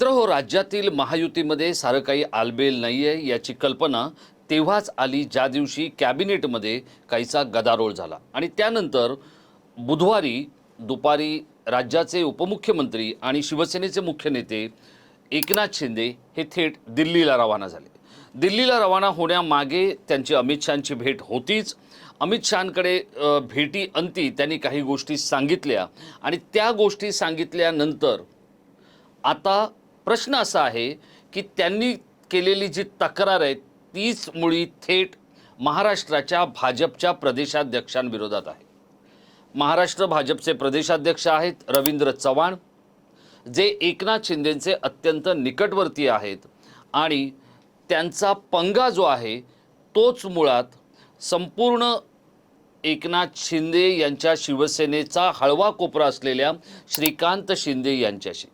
मित्र हो राज्यातील महायुतीमध्ये सारं काही आलबेल नाही आहे याची कल्पना तेव्हाच आली ज्या दिवशी कॅबिनेटमध्ये काहीसा गदारोळ झाला. आणि त्यानंतर बुधवारी दुपारी राज्याचे उपमुख्यमंत्री आणि शिवसेनेचे मुख्य नेते एकनाथ शिंदे हे थेट दिल्लीला रवाना झाले. दिल्लीला रवाना होण्यामागे त्यांची अमित शहांची भेट होतीच. अमित शहांकडे भेटी अंती त्यांनी काही गोष्टी सांगितल्या आणि त्या गोष्टी सांगितल्यानंतर आता प्रश्न असा आहे की त्यांनी केलेली जी तक्रार आहे तीच मुळी थेट महाराष्ट्राच्या भाजपच्या प्रदेशाध्यक्षांविरोधात आहे. महाराष्ट्र भाजपचे प्रदेशाध्यक्ष आहेत रवींद्र चव्हाण जे एकनाथ शिंदेंचे अत्यंत निकटवर्ती आहेत आणि त्यांचा पंगा जो आहे तोच मुळात संपूर्ण एकनाथ शिंदे यांच्या शिवसेनेचा हळवा कोपरा असलेल्या श्रीकांत शिंदे यांच्याशी.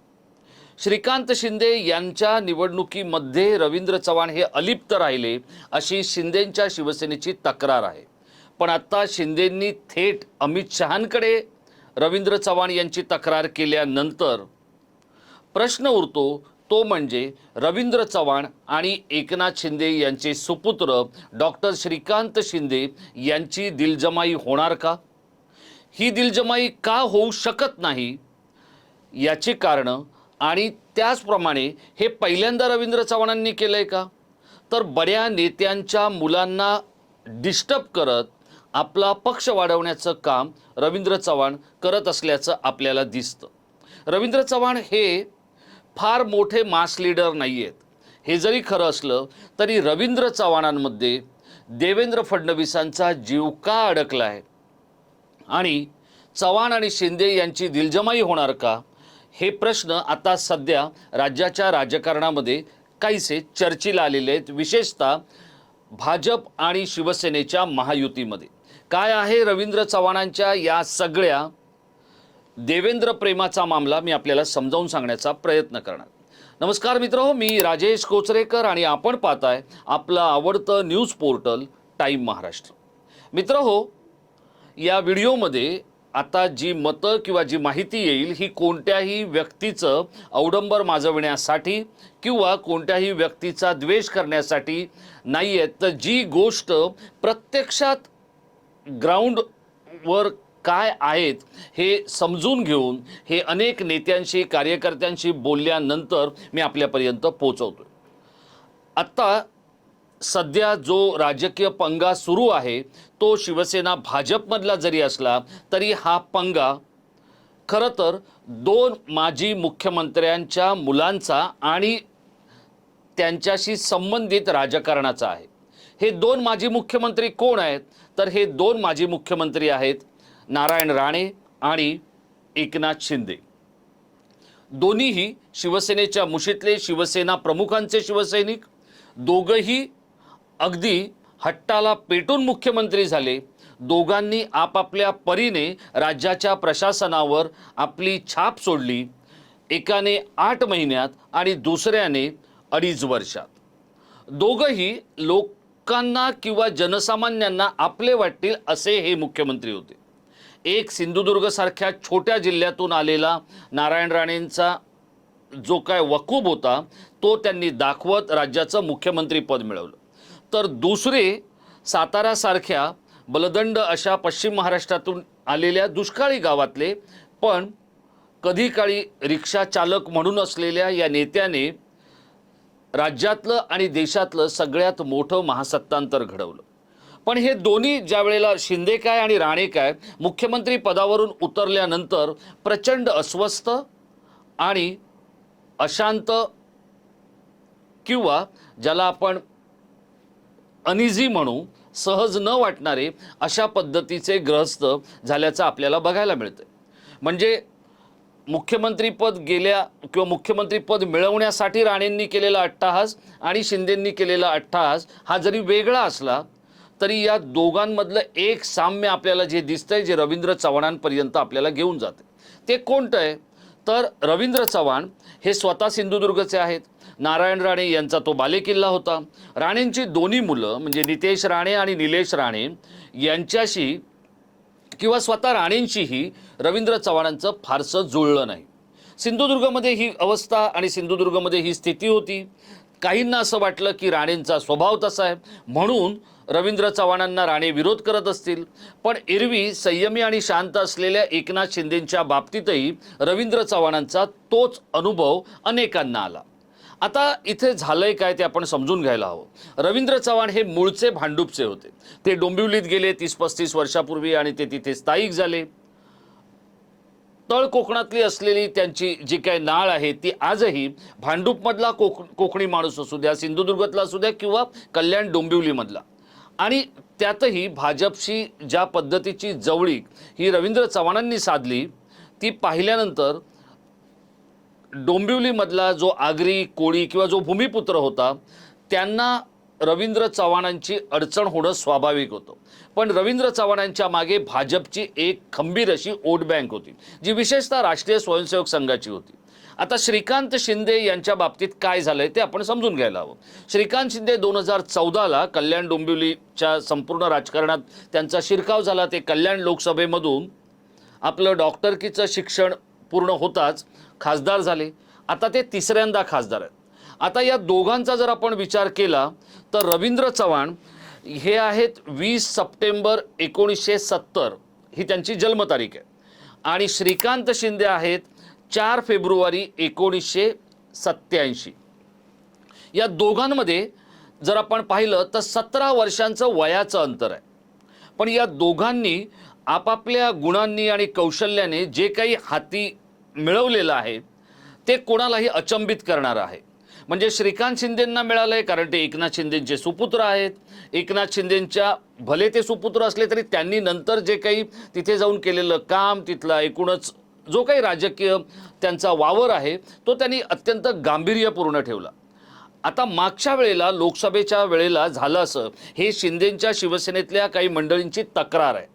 श्रीकांत शिंदे यांच्या निवडणुकीमध्ये रवींद्र चव्हाण हे अलिप्त राहिले अशी शिंदेंच्या शिवसेनेची तक्रार आहे. पण आत्ता शिंदेंनी थेट अमित शहांकडे रवींद्र चव्हाण यांची तक्रार केल्यानंतर प्रश्न उरतो तो म्हणजे रवींद्र चव्हाण आणि एकनाथ शिंदे यांचे सुपुत्र डॉक्टर श्रीकांत शिंदे यांची दिलजमाई होणार का? ही दिलजमाई का होऊ शकत नाही? याची कारणं आणि त्याचप्रमाणे हे पहिल्यांदा रवींद्र चव्हाणांनी केलं आहे का? तर बड्या नेत्यांच्या मुलांना डिस्टर्ब करत आपला पक्ष वाढवण्याचं काम रवींद्र चव्हाण करत असल्याचं आपल्याला दिसतं. रवींद्र चव्हाण हे फार मोठे मास लीडर नाही आहेत हे जरी खरं असलं तरी रवींद्र चव्हाणांमध्ये देवेंद्र फडणवीसांचा जीव का अडकला आहे आणि चव्हाण आणि शिंदे यांची दिलजमाई होणार का? हे प्रश्न आता सध्या राज्याच्या राजकारणामध्ये काहीसे चर्चेला आलेले आहेत विशेषतः भाजप आणि शिवसेनेच्या महायुतीमध्ये. काय आहे रवींद्र चव्हाणांच्या या सगळ्या देवेंद्र प्रेमाचा मामला मी आपल्याला समजावून सांगण्याचा प्रयत्न करणार. नमस्कार मित्र हो मी राजेश कोचरेकर आणि आपण पाहताय आपलं आवडतं न्यूज पोर्टल टाईम महाराष्ट्र. मित्र हो या व्हिडिओमध्ये आता जी मतं किंवा जी माहिती येईल ही कोणत्याही व्यक्तीचं अवडंबर माजविण्यासाठी किंवा कोणत्याही व्यक्तीचा द्वेष करण्यासाठी नाही आहे तर जी गोष्ट प्रत्यक्षात ग्राउंडवर काय आहेत हे समजून घेऊन हे अनेक नेत्यांशी कार्यकर्त्यांशी बोलल्यानंतर मी आपल्यापर्यंत पोचवतो आत्ता सध्या जो राजकीय पंगा सुरू आहे तो शिवसेना भाजपमधला जरी असला तरी हा पंगा खरं तर दोन माजी मुख्यमंत्र्यांच्या मुलांचा आणि त्यांच्याशी संबंधित राजकारणाचा आहे. हे दोन माजी मुख्यमंत्री कोण आहेत? तर हे दोन माजी मुख्यमंत्री आहेत नारायण राणे आणि एकनाथ शिंदे. दोन्हीही शिवसेनेच्या मुशीतले शिवसेना प्रमुखांचे शिवसैनिक दोघंही अगदी हट्टाला पेटून मुख्यमंत्री झाले. दोघांनी आपापल्या परीने राज्याच्या प्रशासनावर आपली छाप सोडली. एकाने आठ महिन्यात आणि दुसऱ्याने अडीच वर्षात. दोघंही लोकांना किंवा जनसामान्यांना आपले वाटतील असे हे मुख्यमंत्री होते. एक सिंधुदुर्गसारख्या छोट्या जिल्ह्यातून आलेला नारायण राणेंचा जो काय वकूब होता तो त्यांनी दाखवत राज्याचं मुख्यमंत्रीपद मिळवलं. तर दुसरे सातारासारख्या बलदंड अशा पश्चिम महाराष्ट्रातून आलेल्या दुष्काळी गावातले पण कधी काळी रिक्षा चालक म्हणून असलेल्या या नेत्याने राज्यातलं आणि देशातलं सगळ्यात मोठं महासत्तांतर घडवलं. पण हे दोन्ही ज्या वेळेला शिंदे काय आणि राणे काय मुख्यमंत्री पदावरून उतरल्यानंतर प्रचंड अस्वस्थ आणि अशांत किंवा ज्याला आपण अनिझी म्हणू सहज न वाटणारे अशा पद्धतीचे ग्रहस्थ झाल्याचं आपल्याला बघायला मिळतं म्हणजे मुख्यमंत्रीपद गेल्या किंवा मुख्यमंत्रीपद मिळवण्यासाठी राणेंनी केलेला अट्टाहास आणि शिंदेंनी केलेला अट्टाहास हा जरी वेगळा असला तरी या दोघांमधलं एक साम्य आपल्याला जे दिसतंय जे रवींद्र चव्हाणांपर्यंत आपल्याला घेऊन जाते ते कोणतं आहे? तर रवींद्र चव्हाण हे स्वतः सिंधुदुर्गचे आहेत. नारायण राणे यांचा तो बालेकिल्ला होता. राणेंची दोन्ही मुलं म्हणजे नितेश राणे आणि निलेश राणे यांच्याशी किंवा स्वतः राणेंशीही रवींद्र चव्हाणांचं फारसं जुळलं नाही. सिंधुदुर्गमध्ये ही अवस्था आणि सिंधुदुर्गमध्ये ही स्थिती होती. काहींना असं वाटलं की राणेंचा स्वभाव तसा आहे. म्हणून रवींद्र चव्हाणांना राणे विरोध करत असतील. पण एरवी संयमी आणि शांत असलेल्या एकनाथ शिंदेंच्या बाबतीतही रवींद्र चव्हाणांचा तोच अनुभव अनेकांना आला. आता इथे झालंय काय ते आपण समजून घ्यायला हवं. रवींद्र चव्हाण हे मूळचे भांडूपचे होते. ते डोंबिवलीत गेले तीस पस्तीस वर्षापूर्वी आणि ते तिथे स्थायिक झाले. तळ कोकणातली असलेली त्यांची जी काही नाळ आहे ती आजही भांडूपमधला कोक कोकणी माणूस असू द्या सिंधुदुर्गातला असू द्या किंवा कल्याण डोंबिवलीमधला. आणि त्यातही भाजपशी ज्या पद्धतीची जवळीक ही रवींद्र चव्हाणांनी साधली ती पाहिल्यानंतर डोंबिवलीमधला जो आगरी कोळी किंवा जो भूमिपुत्र होता त्यांना रवींद्र चव्हाणांची अडचण होणं स्वाभाविक होतं. पण रवींद्र चव्हाणांच्या मागे भाजपची एक खंबीर अशी वोट बँक होती जी विशेषतः राष्ट्रीय स्वयंसेवक संघाची होती. आता श्रीकांत शिंदे यांच्या बाबतीत काय झालंय ते आपण समजून घ्यायला हवं. श्रीकांत शिंदे दोन हजार चौदाला कल्याण डोंबिवलीच्या संपूर्ण राजकारणात त्यांचा शिरकाव झाला. ते कल्याण लोकसभेमधून आपलं डॉक्टरकीचं शिक्षण पूर्ण होताच खासदार झाले. आता ते तिसऱ्यांदा खासदार आहेत. आता या दोघांचा जर आपण विचार केला तर रवींद्र चव्हाण हे आहेत वीस सप्टेंबर एकोणीसशे सत्तर ही त्यांची जन्मतारीख आहे. आणि श्रीकांत शिंदे आहेत चार फेब्रुवारी एकोणीसशे सत्याऐंशी या दोघांमध्ये जर आपण पाहिलं तर सतरा वर्षांचं वयाचं अंतर आहे. पण या दोघांनी आपापल्या गुणांनी आणि कौशल्याने जे काही हाती मिळवलेलं आहे ते कोणालाही अचंबित करणारं आहे. म्हणजे श्रीकांत शिंदेंना मिळालं आहे कारण ते एकनाथ शिंदेंचे सुपुत्र आहेत. एकनाथ शिंदेंच्या भले ते सुपुत्र असले तरी त्यांनी नंतर जे काही तिथे जाऊन केलेलं काम तिथला एकूणच जो काही राजकीय त्यांचा वावर आहे तो त्यांनी अत्यंत गांभीर्यपूर्ण ठेवला. आता मागच्या वेळेला लोकसभेच्या वेळेला झालं असं हे शिंदेंच्या शिवसेनेतल्या काही मंडळींची तक्रार आहे.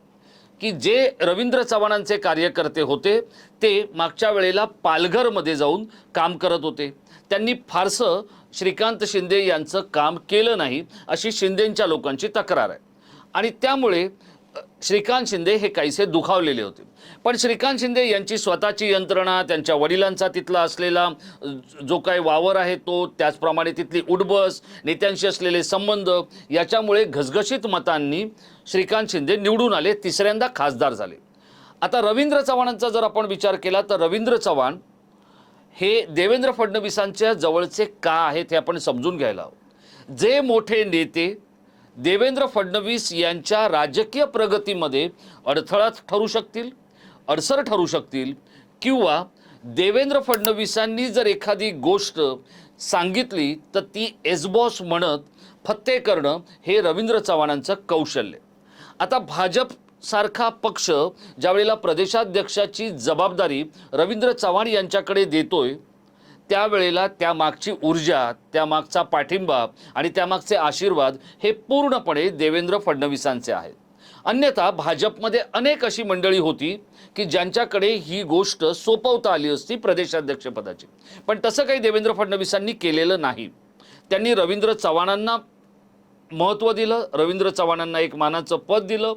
की जे रवींद्र चव्हाणांचे कार्यकर्ते होते ते मागच्या वेळेला पालघरमध्ये जाऊन काम करत होते. त्यांनी फारसं श्रीकांत शिंदे यांचं काम केलं नाही अशी शिंदेंच्या लोकांची तक्रार आहे. आणि त्यामुळे श्रीकांत शिंदे हे काहीसे दुखावलेले होते. पण श्रीकांत शिंदे यांची स्वतःची यंत्रणा त्यांच्या वडिलांचा तिथला असलेला जो काही वावर आहे तो त्याचप्रमाणे तिथली उडबस नेत्यांशी असलेले संबंध याच्यामुळे घसघशीत मतांनी श्रीकांत शिंदे निवडून आले तिसऱ्यांदा खासदार झाले. आता रवींद्र चव्हाणांचा जर आपण विचार केला तर रवींद्र चव्हाण हे देवेंद्र फडणवीसांच्या जवळचे का आहेत हे आपण समजून घ्यायला हवं. जे मोठे नेते देवेंद्र फडणवीस यांच्या राजकीय प्रगतीमध्ये अडथळा ठरू शकतील? अडसर ठरू शकतील किंवा देवेंद्र फडणवीसांनी जर एखादी गोष्ट सांगितली तर ती एसबॉस म्हणत फत्ते करणं हे रवींद्र चव्हाणांचं कौशल्य. आता भाजप सारखा पक्ष ज्यावेळेला प्रदेशाध्यक्षाची जबाबदारी रवींद्र चव्हाण यांच्याकडे देतोय त्यावेळेला त्यामागची ऊर्जा त्यामागचा पाठिंबा आणि त्यामागचे आशीर्वाद हे पूर्णपणे देवेंद्र फडणवीसांचे आहेत. अन्यथा भाजपमध्ये अनेक अशी मंडळी होती की ज्यांच्याकडे ही गोष्ट सोपवता आली असती प्रदेशाध्यक्षपदाची. पण तसं काही देवेंद्र फडणवीसांनी केलेलं नाही. त्यांनी रवींद्र चव्हाणांना महत्त्व दिलं रवींद्र चव्हाणांना एक मानाचं पद दिलं.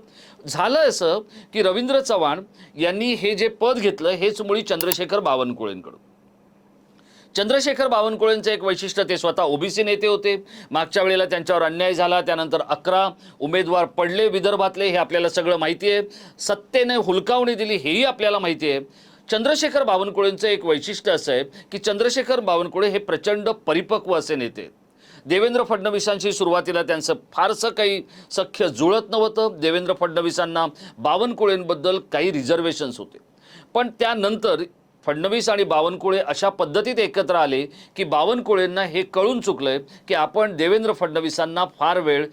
झालं असं की रवींद्र चव्हाण यांनी हे जे पद घेतलं हेच मुळी चंद्रशेखर बावनकुळेंकडून. चंद्रशेखर बावनकुळेंचं एक वैशिष्ट्य ते स्वतः ओबीसी नेते होते. मागच्या वेळेला त्यांच्यावर अन्याय झाला त्यानंतर अकरा उमेदवार पडले विदर्भातले हे आपल्याला सगळं माहिती आहे. सत्तेने हुलकावणी दिली हेही आपल्याला माहिती आहे. चंद्रशेखर बावनकुळेंचं एक वैशिष्ट्य असं आहे की चंद्रशेखर बावनकुळे हे प्रचंड परिपक्व असे नेते. देवेंद्र फडणवीसांशी सुरुवातीला त्यांचं फारसं काही सख्य जुळत नव्हतं. देवेंद्र फडणवीसांना बावनकुळेंबद्दल काही रिझर्वेशन्स होते. पण त्यानंतर फडणवीस आणि बावनकुळे अशा पद्धतीत एकत्र आले की बावनकुळेंना हे कळून चुकलंय की आपण देवेंद्र फडणवीसांना फार वेळ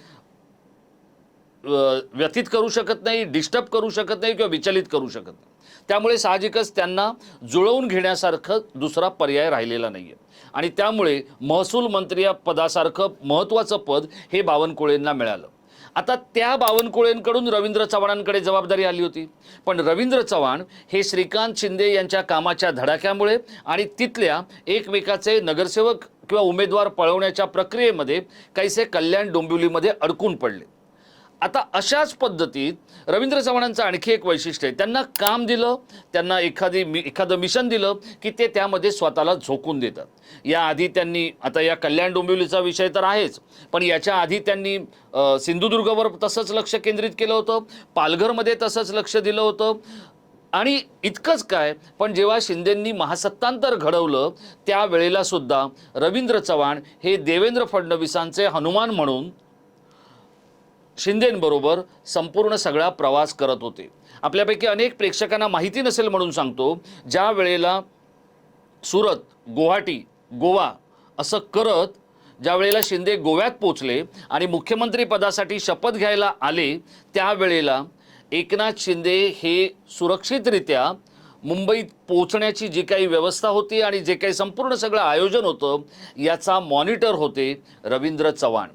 व्यथित करू शकत नाही डिस्टर्ब करू शकत नाही किंवा विचलित करू शकत नाही. त्यामुळे साहजिकच त्यांना जुळवून घेण्यासारखं दुसरा पर्याय राहिलेला नाही आहे आणि त्यामुळे महसूल मंत्री या पदासारखं महत्त्वाचं पद हे बावनकुळेंना मिळालं. आता त्या बावनकुळेंकडून रवींद्र चव्हाणांकडे जबाबदारी आली होती. पण रवींद्र चव्हाण हे श्रीकांत शिंदे यांच्या कामाच्या धडाक्यामुळे आणि तिथल्या एकमेकाचे नगरसेवक किंवा उमेदवार पळवण्याच्या प्रक्रियेमध्ये काहीसे कल्याण डोंबिवलीमध्ये अडकून पडले. आता अशाच पद्धतीत रवींद्र चव्हाणांचं आणखी एक वैशिष्ट्य आहे. त्यांना काम दिलं त्यांना एखादी मि एखादं मिशन दिलं की ते त्यामध्ये स्वतःला झोकून देतात. याआधी त्यांनी आता या कल्याण डोंबिवलीचा विषय तर आहेच पण याच्या आधी त्यांनी सिंधुदुर्गवर तसंच लक्ष केंद्रित केलं होतं पालघरमध्ये तसंच लक्ष दिलं होतं. आणि इतकंच काय पण जेव्हा शिंदेंनी महासत्तांतर घडवलं त्यावेळेला सुद्धा रवींद्र चव्हाण हे देवेंद्र फडणवीसांचे हनुमान म्हणून शिंदेंबरोबर संपूर्ण सगळा प्रवास करत होते. आपल्यापैकी अनेक प्रेक्षकांना माहिती नसेल म्हणून सांगतो ज्या वेळेला सुरत गुवाहाटी गोवा असं करत ज्या वेळेला शिंदे गोव्यात पोचले आणि मुख्यमंत्री पदासाठी शपथ घ्यायला आले त्यावेळेला एकनाथ शिंदे हे सुरक्षितरित्या मुंबईत पोचण्याची जी काही व्यवस्था होती आणि जे काही संपूर्ण सगळं आयोजन होतं याचा मॉनिटर होते रवींद्र चव्हाण.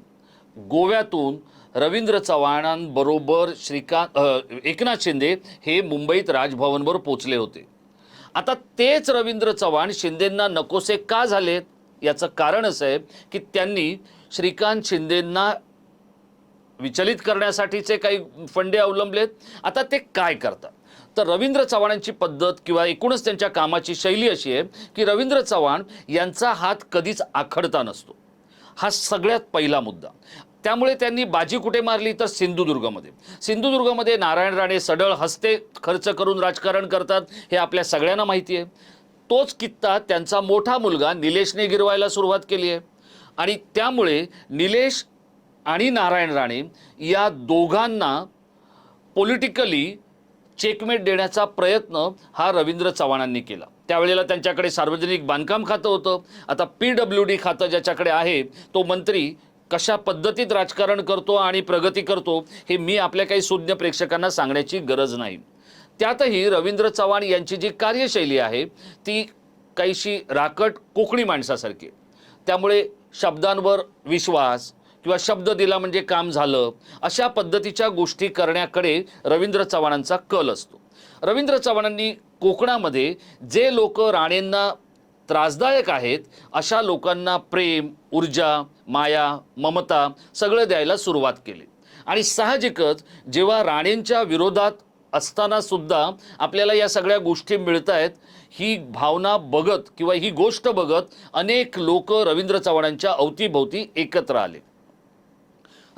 गोव्यातून रवींद्र चव्हाणांबरोबर श्रीकांत एकनाथ शिंदे हे मुंबईत राजभवनवर पोचले होते. आता तेच रवींद्र चव्हाण शिंदेंना नकोसे का झालेत? याचं कारण असं आहे की त्यांनी श्रीकांत शिंदेंना विचलित करण्यासाठीचे काही फंडे अवलंबलेत. आता ते काय करतात? तर रवींद्र चव्हाणांची पद्धत किंवा एकूणच त्यांच्या कामाची शैली अशी आहे की रवींद्र चव्हाण यांचा हात कधीच आखडता नसतो. हा सगळ्यात पहिला मुद्दा. त्यामुळे त्यांनी बाजी कुठे मारली तर सिंधुदुर्गमध्ये. सिंधुदुर्गमध्ये नारायण राणे सडळ हस्ते खर्च करून राजकारण करतात हे आपल्या सगळ्यांना माहिती आहे. तोच कित्ता त्यांचा मोठा मुलगा निलेशने गिरवायला सुरुवात केली आहे. आणि त्यामुळे निलेश आणि नारायण राणे या दोघांना पॉलिटिकली चेकमेट देण्याचा प्रयत्न हा रवींद्र चव्हाणांनी केला. त्यावेळेला त्यांच्याकडे सार्वजनिक बांधकाम खातं होतं. आता पी डब्ल्यू डी खातं ज्याच्याकडे आहे तो मंत्री कशा पद्धतीत राजकारण करतो आणि प्रगती करतो हे मी आपल्या काही सुज्ञ प्रेक्षकांना सांगण्याची गरज नाही. त्यातही रवींद्र चव्हाण यांची जी कार्यशैली आहे ती काहीशी राकट कोकणी माणसासारखी. त्यामुळे शब्दांवर विश्वास किंवा शब्द दिला म्हणजे काम झालं अशा पद्धतीच्या गोष्टी करण्याकडे रवींद्र चव्हाणांचा कल असतो. रवींद्र चव्हाणांनी कोकणामध्ये जे लोक राणेंना त्रासदायक आहेत अशा लोकांना प्रेम ऊर्जा माया ममता सगळं द्यायला सुरुवात केली. आणि साहजिकच जेव्हा राणेंच्या विरोधात असताना सुद्धा आपल्याला या सगळ्या गोष्टी मिळत आहेत ही भावना बघत किंवा ही गोष्ट बघत अनेक लोक रवींद्र चव्हाणांच्या अवतीभोवती एकत्र आले.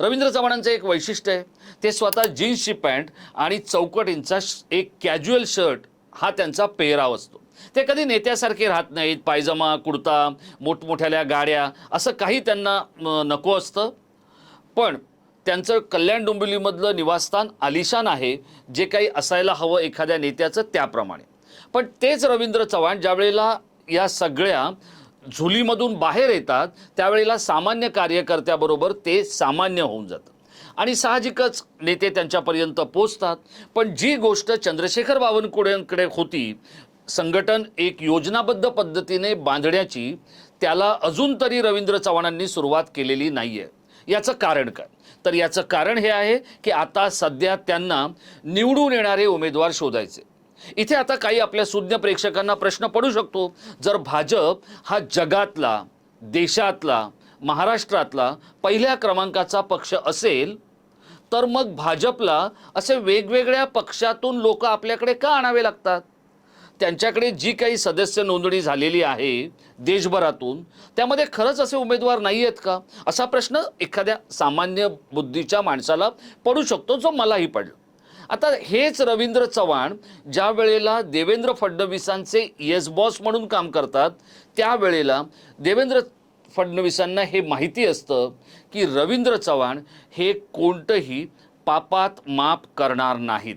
रवींद्र चव्हाणांचं एक वैशिष्ट्य आहे ते स्वतः जीन्सची पॅन्ट आणि चौकटींचा एक कॅज्युअल शर्ट हा त्यांचा पेहराव असतो. ते कधी नेत्यासारखे राहत नाहीत पायजमा कुर्ता मोठमोठ्याल्या गाड्या असं काही त्यांना नको असतं. पण त्यांचं कल्याण डोंबिवलीमधलं निवासस्थान आलिशान आहे जे काही असायला हवं एखाद्या नेत्याचं त्याप्रमाणे. पण तेच रवींद्र चव्हाण ज्या वेळेला या सगळ्या झुलीमधून बाहेर येतात त्यावेळेला सामान्य कार्यकर्त्याबरोबर ते सामान्य होऊन जातं. आणि साहजिकच नेते त्यांच्यापर्यंत पोचतात पण जी गोष्ट चंद्रशेखर बावनकुळेंकडे होती संघटन एक योजनाबद्ध पद्धतीने बांधण्याची त्याला अजून तरी रवींद्र चव्हाणांनी सुरुवात केलेली नाही आहे याचं कारण काय? तर याचं कारण हे आहे की आता सध्या त्यांना निवडून येणारे उमेदवार शोधायचे. इथे आता काही आपल्या सुज्ञ प्रेक्षकांना प्रश्न पडू शकतो. जर भाजप हा जगातला देशातला महाराष्ट्रातला पहिल्या क्रमांकाचा पक्ष असेल तर मग भाजपला असे वेगवेगळ्या पक्षातून लोक आपल्याकडे का आणावे लागतात? त्यांच्याकडे जी काही सदस्य नोंदणी झालेली आहे देशभरातून त्यामध्ये खरंच असे उमेदवार नाही आहेत का? असा प्रश्न एखाद्या सामान्य बुद्धीच्या माणसाला पडू शकतो जो मलाही पडला. आता हेच रवींद्र चव्हाण ज्या वेळेला देवेंद्र फडणवीसांचे येस बॉस म्हणून काम करतात त्यावेळेला देवेंद्र फडणवीसांना हे माहिती असतं की रवींद्र चव्हाण हे कोणतंही पापात माप करणार नाहीत.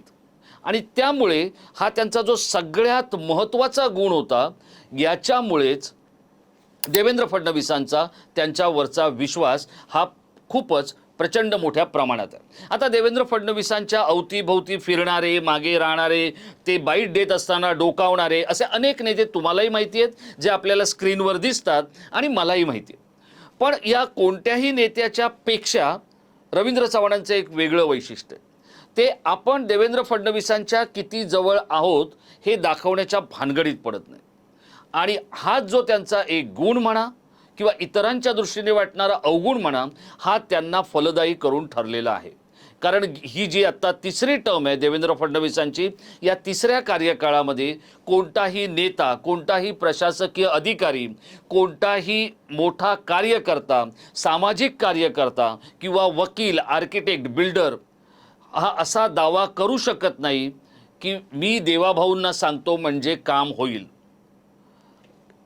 आणि त्यामुळे हा त्यांचा जो सगळ्यात महत्त्वाचा गुण होता याच्यामुळेच देवेंद्र फडणवीसांचा त्यांच्यावरचा विश्वास हा खूपच प्रचंड मोठ्या प्रमाणात आहे. आता देवेंद्र फडणवीसांच्या अवतीभोवती फिरणारे मागे राहणारे ते बाईट देत असताना डोकावणारे असे अनेक नेते तुम्हालाही माहिती आहेत जे आपल्याला स्क्रीनवर दिसतात आणि मलाही माहिती आहे पण या कोणत्याही नेत्याच्या पेक्षा रवींद्र चव्हाणांचं एक वेगळं वैशिष्ट्य आहे. ते आपण देवेंद्र फडणवीसांच्या किती जवळ आहोत हे दाखवण्याच्या भानगडीत पडत नाही. आणि हाच जो त्यांचा एक गुण म्हणा किंवा इतरांच्या दृष्टीने वाटणारा अवगुण म्हणा हा त्यांना फलदायी करून ठरलेला आहे. कारण ही जी आत्ता तिसरी टर्म आहे देवेंद्र फडणवीसांची या तिसऱ्या कार्यकाळामध्ये कोणताही नेता कोणताही प्रशासकीय अधिकारी कोणताही मोठा कार्यकर्ता सामाजिक कार्यकर्ता किंवा वकील आर्किटेक्ट बिल्डर हा असा दावा करू शकत नाही की मी देवाभाऊंना सांगतो म्हणजे काम होईल.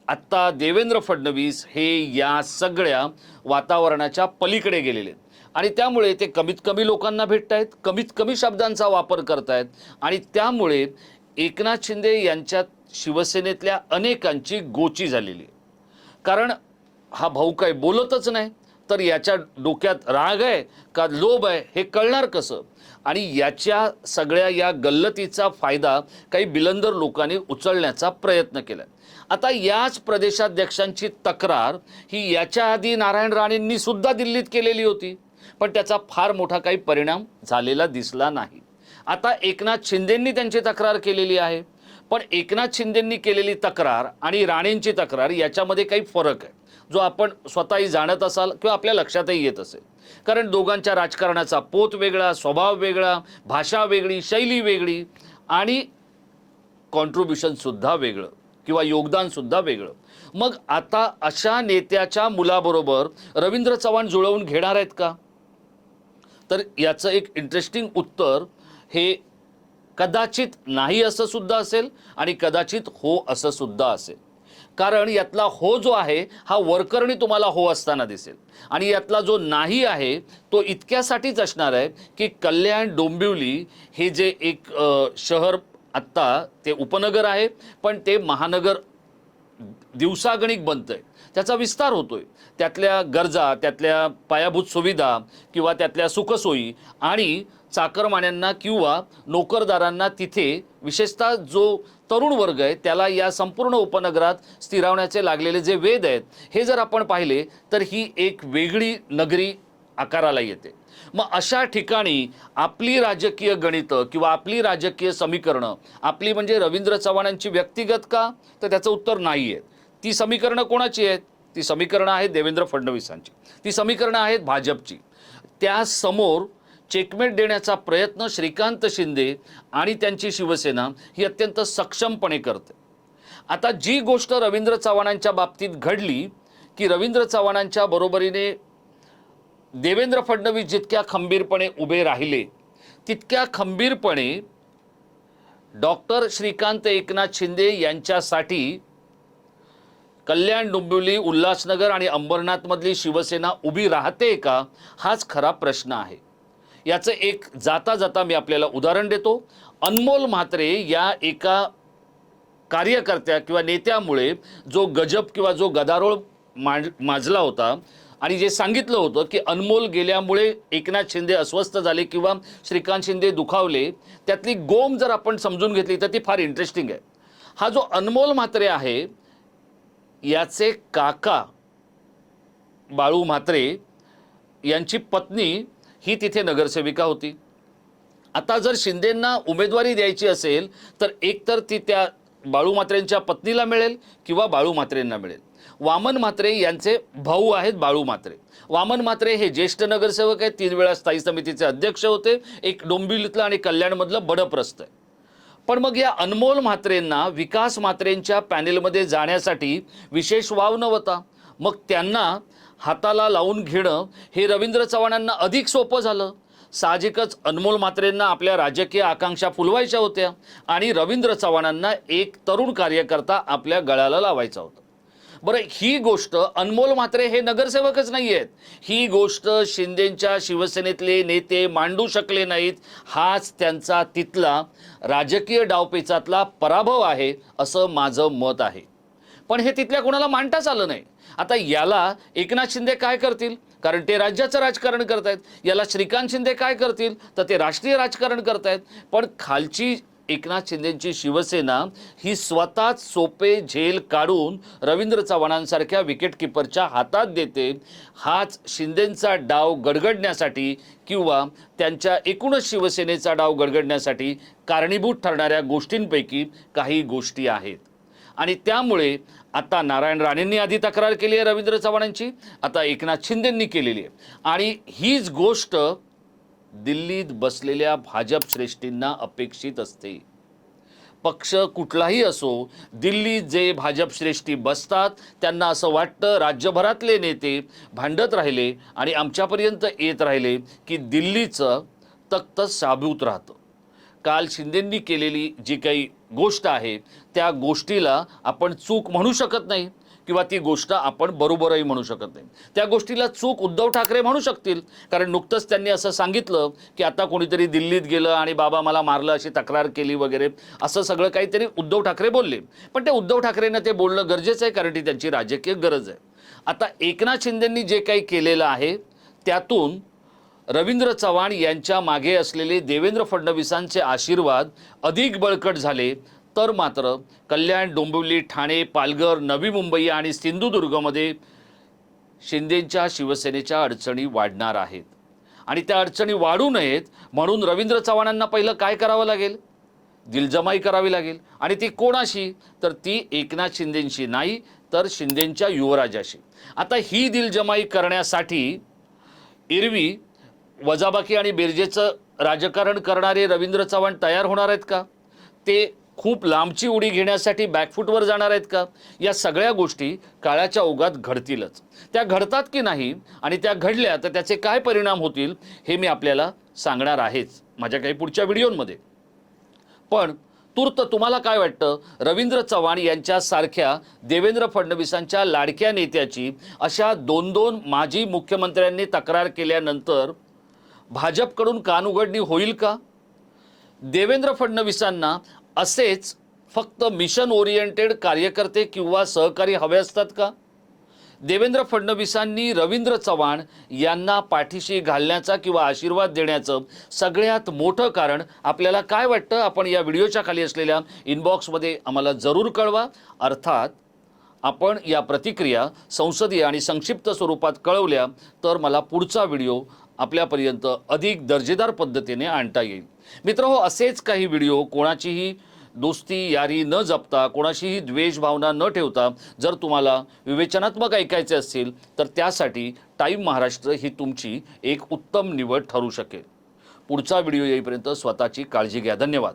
आत्ता देवेंद्र फडणवीस हे या सगळ्या वातावरणाच्या पलीकडे गेलेले आहेत. आणि त्यामुळे ते कमीत कमी लोकांना भेटत आहेत कमीत कमी शब्दांचा वापर करतायत आणि त्यामुळे एकनाथ शिंदे यांच्यात शिवसेनेतल्या अनेकांची गोची झालेली आहे. कारण हा भाऊ काय बोलतच नाही तर याच्या डोक्यात राग आहे का लोभ आहे हे कळणार कसं? आणि याच्या सगळ्या या गल्लतीचा फायदा काही बिलंदर लोकांनी उचलण्याचा प्रयत्न केला आता याच प्रदेशाध्यक्षांची तक्रार ही याच्या आधी नारायण राणेंनी सुद्धा दिल्लीत केलेली होती. पण त्याचा फार मोठा काही परिणाम झालेला दिसला नाही. आता एकनाथ शिंदेंनी त्यांची तक्रार केलेली आहे. पण एकनाथ शिंदेंनी केलेली तक्रार आणि राणेंची तक्रार याच्यामध्ये काही फरक आहे. जो आपण स्वतःही जाणत असाल किंवा आपल्या लक्षातही येत असेल. कारण दोघांच्या राजकारणाचा पोत वेगळा स्वभाव वेगळा भाषा वेगळी शैली वेगळी आणि कॉन्ट्रीब्युशनसुद्धा वेगळं किंवा योगदानसुद्धा वेगळं. मग आता अशा नेत्याच्या मुलाबरोबर रवींद्र चव्हाण जुळवून घेणार आहेत का? तर याचं एक इंटरेस्टिंग उत्तर हे कदाचित नाही असं सुद्धा असेल आणि कदाचित हो असं सुद्धा असेल. कारण यातला हो जो आहे हा वरकरणी तुम्हाला हो असताना दिसेल. आणि यातला जो नाही आहे तो इतक्यासाठीच असणार आहे की कल्याण डोंबिवली हे जे एक शहर आत्ता ते उपनगर आहे पण ते महानगर दिवसागणिक बनतंय. त्याचा विस्तार होतोय. त्यातल्या गरजा त्यातल्या पायाभूत सुविधा किंवा त्यातल्या सुखसोयी आणि चाकरमान्यांना किंवा नोकरदारांना तिथे विशेषतः जो तरुण वर्ग आहे त्याला या संपूर्ण उपनगरात स्थिरावण्याचे लागलेले जे वेद आहेत हे जर आपण पाहिले तर ही एक वेगळी नगरी आकाराला येते. मग अशा ठिकाणी आपली राजकीय गणितं किंवा आपली राजकीय समीकरणं आपली म्हणजे रवींद्र चव्हाणांची व्यक्तिगत का? तर त्याचं उत्तर नाही आहे ती समीकरणं कोणाची आहेत? ती समीकरणं आहेत देवेंद्र फडणवीसांची. ती समीकरणं आहेत भाजपची. त्यासमोर चेकमेट देण्याचा प्रयत्न श्रीकांत शिंदे आणि त्यांची शिवसेना ही अत्यंत सक्षमपणे करते. आता जी गोष्ट रवींद्र चव्हाणांच्या बाबतीत घडली की रवींद्र चव्हाणांच्या बरोबरीने देवेंद्र फडणवीस जितक्या खंबीरपणे उभे राहिले तितक्या खंबीरपणे डॉक्टर श्रीकांत एकनाथ शिंदे यांच्यासाठी कल्याण डोंबिवली उल्हासनगर आणि अंबरनाथमधली शिवसेना उभी राहते का? हाच खरा प्रश्न आहे. याचं एक जाता जाता मी आपल्याला उदाहरण देतो. अनमोल म्हात्रे या एका कार्यकर्त्या किंवा नेत्यामुळे जो गजब किंवा जो गदारोळ मांड माजला होता आणि जे सांगितलं होतं की अनमोल गेल्यामुळे एकनाथ शिंदे अस्वस्थ झाले किंवा श्रीकांत शिंदे दुखावले त्यातली गोम जर आपण समजून घेतली तर ती फार इंटरेस्टिंग आहे. हा जो अनमोल म्हात्रे आहे याचे काका बाळू म्हात्रे यांची पत्नी ही तिथे नगरसेविका होती. आता जर शिंदेंना उमेदवारी द्यायची असेल तर एकतर ती त्या बाळू म्हात्रेंच्या पत्नीला मिळेल किंवा बाळू म्हात्रेंना मिळेल. वामन म्हात्रे यांचे भाऊ आहेत बाळू म्हात्रे. वामन म्हात्रे हे ज्येष्ठ नगरसेवक आहेत तीन वेळा स्थायी समितीचे अध्यक्ष होते. एक डोंबिवलीतलं आणि कल्याणमधलं बडप्रस्त आहे पण मग या अनमोल म्हात्रेंना विकास म्हात्रेंच्या पॅनेलमध्ये जाण्यासाठी विशेष वाव नव्हता. मग त्यांना हाताला लावून घेणं हे रवींद्र चव्हाणांना अधिक सोपं झालं. साहजिकच अनमोल म्हात्रेंना आपल्या राजकीय आकांक्षा फुलवायच्या होत्या आणि रवींद्र चव्हाणांना एक तरुण कार्यकर्ता आपल्या गळ्याला लावायचा होता. बरं ही गोष्ट अनमोल म्हात्रे हे नगरसेवकच नाही आहेत ही गोष्ट शिंदेंच्या शिवसेनेतले नेते मांडू शकले नाहीत. हाच त्यांचा तिथला राजकीय डावपेचातला पराभव आहे असं माझं मत आहे. पण हे तिथल्या कोणाला मांडताच आलं नाही. आता याला एकनाथ शिंदे काय करतील? कारण ते राज्याचं राजकारण करतायत. याला श्रीकांत शिंदे काय करतील? तर ते राष्ट्रीय राजकारण करतायत. पण खालची एकनाथ शिंदेची शिवसेना ही स्वतःच सोपे झेल काढून रवींद्र चव्हाणांसारख्या विकेटकीपरच्या हातात देते. हाच शिंदेंचा डाव गडगडण्यासाठी किंवा त्यांच्या एकूणच शिवसेनेचा डाव गडगडण्यासाठी कारणीभूत ठरणाऱ्या गोष्टींपैकी काही गोष्टी आहेत. आणि त्यामुळे आता नारायण राणेंनी आधी तक्रार केली आहे रवींद्र चव्हाणांची आता एकनाथ शिंदेंनी केलेली आहे. आणि हीच गोष्ट दिल्लीत बसलेल्या भाजप श्रेष्ठींना अपेक्षित असते. पक्ष कुठलाही असो दिल्लीत जे भाजप श्रेष्ठी बसतात त्यांना असं वाटतं राज्यभरातले नेते भांडत राहिले आणि आमच्यापर्यंत येत राहिले की दिल्लीचं तख्त साबूत राहतं. काल शिंदेंनी केलेली जी काही गोष्ट आहे त्या गोष्टीला आपण चूक म्हणू शकत नाही. किंवा ती गोष्ट आपण बरोबरही म्हणू शकत नाही. त्या गोष्टीला चूक उद्धव ठाकरे म्हणू शकतील कारण नुकतंच त्यांनी असं सांगितलं की आता कोणीतरी दिल्लीत गेलं आणि बाबा मला मारलं अशी तक्रार केली वगैरे असं सगळं काहीतरी उद्धव ठाकरे बोलले. पण ते उद्धव ठाकरेंना ते बोलणं गरजेचं आहे कारण ती त्यांची राजकीय गरज आहे. आता एकनाथ शिंदेंनी जे काही केलेलं आहे त्यातून रवींद्र चव्हाण यांच्या मागे असलेले देवेंद्र फडणवीसांचे आशीर्वाद अधिक बळकट झाले. तर मात्र कल्याण डोंबिवली ठाणे पालघर नवी मुंबई आणि सिंधुदुर्गमध्ये शिंदेंच्या शिवसेनेच्या अडचणी वाढणार आहेत. आणि त्या अडचणी वाढू नयेत म्हणून रवींद्र चव्हाणांना पहिलं काय करावं लागेल? दिलजमाई करावी लागेल. आणि ती कोणाशी? तर ती एकनाथ शिंदेंशी नाही तर शिंदेंच्या युवराजाशी. आता ही दिलजमाई करण्यासाठी एरवी वजाबाकी आणि बेरजेचं राजकारण करणारे रवींद्र चव्हाण तयार होणार आहेत का? ते खूप लांबची उडी घेण्यासाठी बॅकफूटवर जाणार आहेत का? या सगळ्या गोष्टी काळाच्या ओघात घडतीलच. त्या घडतात की नाही आणि त्या घडल्या तर त्याचे काय परिणाम होतील हे मी आपल्याला सांगणार आहेच माझ्या काही पुढच्या व्हिडिओमध्ये. पण तूर्त तुम्हाला काय वाटतं? रवींद्र चव्हाण यांच्यासारख्या देवेंद्र फडणवीसांच्या लाडक्या नेत्याची अशा दोन दोन माजी मुख्यमंत्र्यांनी तक्रार केल्यानंतर भाजपकडून कानउघडणी होईल का? देवेंद्र फडणवीसांना असेच फक्त मिशन ओरिएंटेड कार्यकर्ते किंवा सहकारी हवे असतात का? देवेंद्र फडणवीसांनी रवींद्र चव्हाण यांना पाठीशी घालण्याचा किंवा आशीर्वाद देण्याचं सगळ्यात मोठं कारण आपल्याला काय वाटतं? आपण या व्हिडिओच्या खाली असलेल्या इनबॉक्समध्ये आम्हाला जरूर कळवा. अर्थात आपण या प्रतिक्रिया संसदीय आणि संक्षिप्त स्वरूपात कळवल्या तर मला पुढचा व्हिडिओ आपल्यापर्यंत अधिक दर्जेदार पद्धतीने आणता येईल. मित्र हो असेच काही व्हिडिओ कोणाचीही दोस्ती यारी न जपता कोणाशीही द्वेष भावना न ठेवता जर तुम्हाला विवेचनात्मक ऐकायचे असतील तर त्यासाठी टाईम महाराष्ट्र ही तुमची एक उत्तम निवड ठरू शकेल. पुढचा व्हिडिओ येईपर्यंत स्वतःची काळजी घ्या. धन्यवाद.